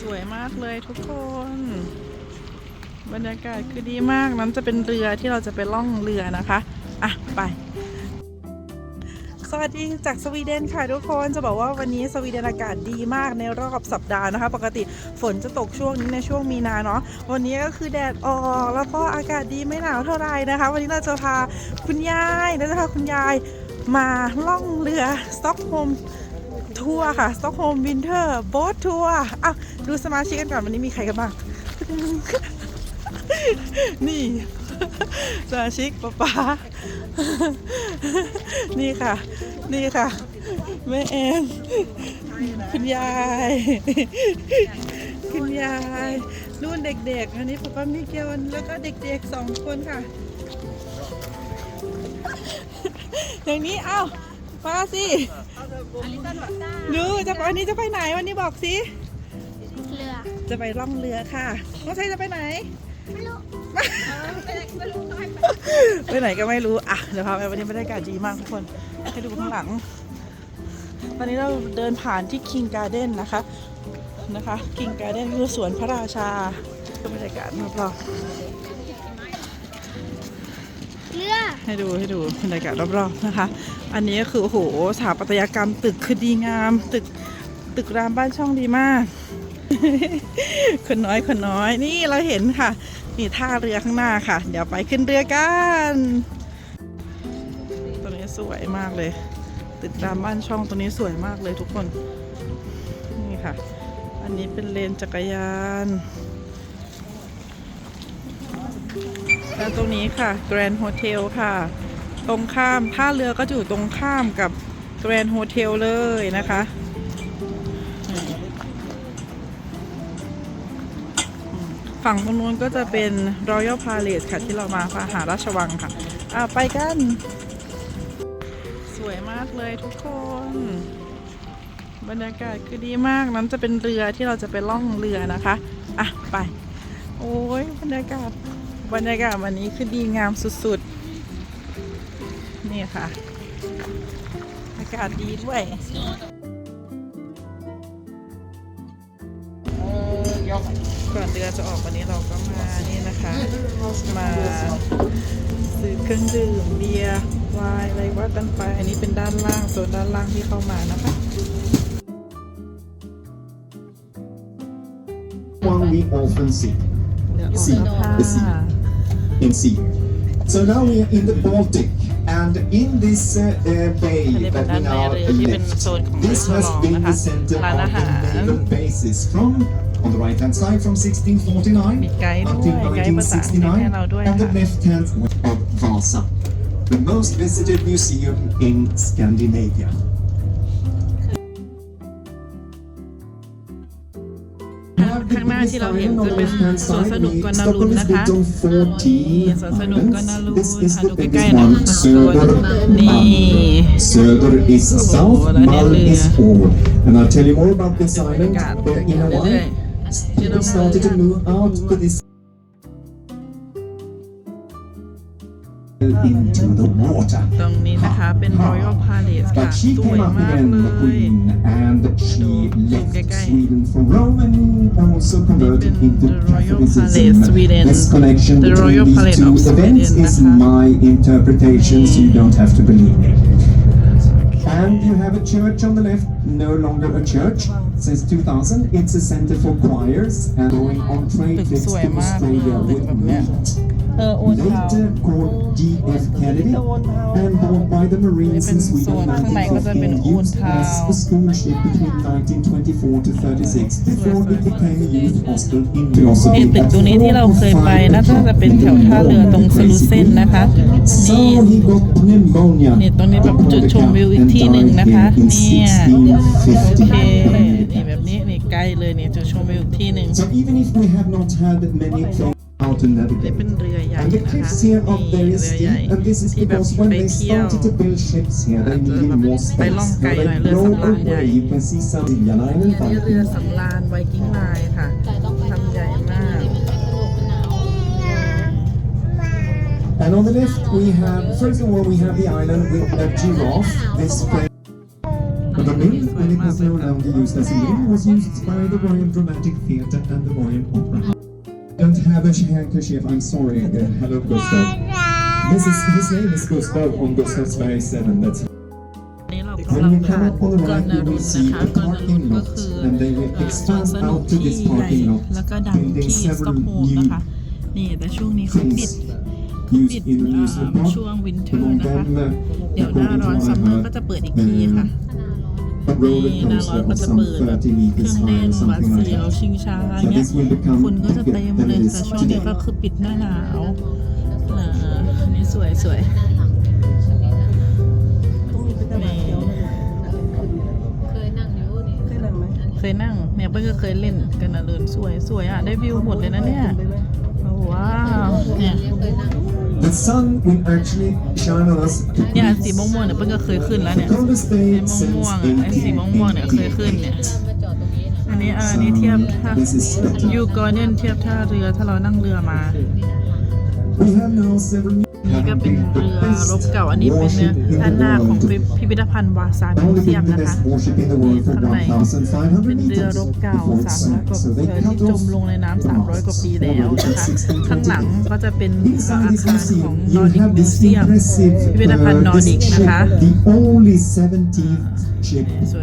สวยมากเลยทุกคน บรรยากาศคือดีมากนั้นจะเป็นเรือที่เราจะไปล่องเรือนะคะอะไป สวัสดีจากสวีเดนค่ะทุกคนจะบอกว่าวันนี้สวีเดนอากาศดีมากในรอบสัปดาห์นะคะ ปกติฝนจะตกช่วงนี้ในช่วงมีนาเนาะวันนี้ก็คือแดดออกแล้วก็อากาศดีไม่หนาวเท่าไหร่นะคะ วันนี้เราจะพาคุณยายเราจะพาคุณยายมาล่องเรือสต็อกโฮม ทัวร์ค่ะสต็อกโฮมวินเทอร์โบ๊ททัวร์อะดูสมาชิกกันก่อนวันนี้มีใครกันบ้าง นี่สมาชิกป๊าป๊านี่ค่ะ นี่ค่ะ แม่แอนคุณยาย คุณยายนู่นเด็กๆ อันนี้ป๊าป้ามิเกลแล้วก็เด็กๆสองคนค่ะ อย่างนี้ เอ้า มาสิดูจะวันนี้จะไปไหนวันนี้บอกสิเรือจะไปล่องเรือค่ะน้องชัยจะไปไหนไม่รู้ไปไหนก็ไม่รู้อะเดี๋ยวพาไปวันนี้บรรยากาศดีมากทุกคนให้ดูข้างหลัง ตอนนี้เราเดินผ่านที่ King Garden นะคะนะคะ King Garden คือสวนพระราชาดูบรรยากาศรอบเรือๆให้ดูให้ดูบรรยากาศรอบๆนะคะ อันนี้คือโอ้โหสถาปัตยกรรมตึกคือดีงาม ตึกตึกรามบ้านช่องดีมาก คนน้อยคนน้อยนี่เราเห็นค่ะ นี่ท่าเรือข้างหน้าค่ะ เดี๋ยวไปขึ้นเรือกันตัวนี้สวยมากเลย ตึกรามบ้านช่องตัวนี้สวยมากเลยทุกคน นี่ค่ะ อันนี้เป็นเลนจักรยานแล้วตรงนี้ค่ะ Grand Hotel ค่ะ ตรงข้ามท่าเรือก็อยู่ตรงข้ามกับ Grand Hotel เลยนะคะฝั่งตรงนู้นก็จะเป็น Royal Palace ค่ะที่เรามาพาหาราชวังค่ะ อะ ไปกัน สวยมากเลยทุกคน บรรยากาศคือดีมากนั้นจะเป็นเรือที่เราจะไปล่องเรือนะคะ อะ ไป โอ้ยบรรยากาศบรรยากาศวันนี้คือดีงามสุดๆ นี่ค่ะ อากาศดีด้วยก่อนเรือจะออกวันนี้เราก็มานี่นะคะ มาซื้อเครื่องดื่มเบียร์ไวน์อะไรว่ากันไป อันนี้เป็นด้านล่างโซนด้านล่างที่เข้ามานะคะ one we often see เดี๋ยวออก See แล้วค่ะ the sea. in sea. So now we are in the Baltic, and in this uh, uh bay that we now left, this has been the center of the naval bases from on the right hand side from 1649 until 1969 and the left hand of Vasa, the most visited museum in Scandinavia. ข้างหน้าที่เราเห็นจะเป็นสวนสนุกกนาลุนนะคะ Stockholm is built on 40 นี่สวนสนุกกนาลุน This is ค่ะ the ดูใกล้ biggest ๆนะ one. คะสวน Söder, นี่ Söder is south, där är Malm det. is forward. And I'll tell you more about this island Backyard. uh, in a Det är while. We started to move out to this into the water. ตรงนี้นะคะเป็น Royal Palace ค่ะ But she สวย came up มาก again, เล the ย queen, and she left Okay. Sweden for Rome and also converted Been into the Royal Catholicism. Palace, Sweden. This connection The between Royal these Palace two of events Sweden, is นะคะ my interpretation, so you don't have to believe me. And you have a church on the left, no longer a church. Since 2000, it's a center for choirs and going on trade ตึก trips สวย to มากเลย Australia ตึก with แบบเนี้ย meat. เออโอนเทา Later called GF Kennedy and bought by the Marines in เป็นโซ Sweden นข้างในก็จะเป็น1914 used Old as Town. a school ship between 1924 to 36 before it became a youth hostel in นี่ philosophy ตึกตรงนี้ที่เราเคยไปน่าจะเป็นแถวท่าเรือตรงสลูเซนนะคะ So นี่ he got pneumonia นี่ตรงนี้แบบจุดชมวิวอีกที่หนึ่งนะคะ in เนี่ยโอเค 1650. นี่แบบนี้นี่ใกล้เลยนี่จุดชมวิวอีกที่หนึ่ง So even if we have not had many things how to นี่ navigate เป็นเรือใหญ่ And the นะคะ cliffs here are นี่ very เรือใหญ่ steep, and this is ที่แบบ because when ไป they เที่ยว started to build ships here, they needed more ไปล่อง space. ไกล Now หน่อย they เรือ blow สำราญใหญ่ away. You can see some Siljan นี่ Island อันนี้ Park. เรือสำราญไวกิ้งไลน์ค่ะ ทำใหญ่มาก And on the left, we have, first of all, we have the island with a giraffe. This friend. The mill it was no มากเลยค่ะ longer used as a mill, was used by the Royal Dramatic Theatre and the Royal Opera. Don't have a handkerchief, I'm sorry. Uh, hello, Gustav. This is his name is Gustav on Gustav's Berg 7. That's อันนี้เรากำลัง When we ผ่า come น up on the กอ right, นา we รุ will น see นะคะ a กอนารุ parking นก็ lot, คือ and they will เอ่อสวน expand สนุก out to ที่ this ใหญ่ parking lot, แล้วก็ดัง building ที่สต็อก several โฮล์ new นะคะ นี่แต่ช่วงนี้เขาปิด things ปิ used ด in the เอ่อ amusement park. ช่วงวินเทอร์ Among นะคะ them, uh, เดี๋ยวหน้า according ร้อน to ซั what ม I เมอร์ก็ heard, จะเปิดอีกทีค่ะ a roller นี่หน้าร้อน coaster ก็ of จะ some เปิดแบบ30 meters เครื่อง high เล่น or หวาด something เสี like ยว that. ชิงช้า So เงี้ย this will become คนก็จะ bigger เต็ม than เลย it is แต่ช่วงนี้ today. ก็คือปิดหน้าหนาวอ่าอันนี่สวยสวยนี่เคยนั่งอยู่นี่เคยนั่งเนี่ยเปิ้ลก็เคยเล่นกันนะเลินสวยสวยอะได้วิวหมดเลยนะเนี่ย ว้าว เนี่ยเคยนั่ง The sun will actually shine on us เนี่ยสีม่วงๆเนี่ยเปิ้ลก็เคยขึ้นแล้ว the เนี่ย coldest ไอ้ day ม่ since วงๆอะไอ้สีม่วงๆเนี่ยเคยขึ้นเนี่ยมาจอดตรงนี้นะอันนี้อ่าอันนี้เทียบท่า This is the ยูกอร์เดนเทียบท่าเรือถ้าเรานั่งเรือมา We have now several นี่ ก็เป็นเรือรบเก่าอันนี้เป็นเรือด้านหน้าของพิพิธภัณฑ์วาซามิวเซียมนะคะที่ข้างในเป็นเรือรบเก่า300กว่าเรืที่จมลงในน้ำ300 กว่าปีแล้วนะคะข้างหลังก็จะเป็นอาคารของนอร์ดิกมิวเซียมพิพิธภัณฑ์นอร์ดิกนะคะสว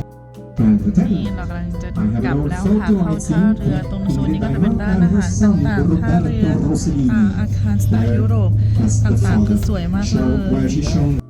ยๆ นี่ Hotel. เรากำลังจะกลับแล้วค่ะเข้าท่าเรือตรงโซนนี้ก็จะเป็นร้านอาหารต่างๆท่าเรืออ่าอาคารสไตล์ยุโรป As the ต่างๆคือ father สวยมากเล show ย where she shone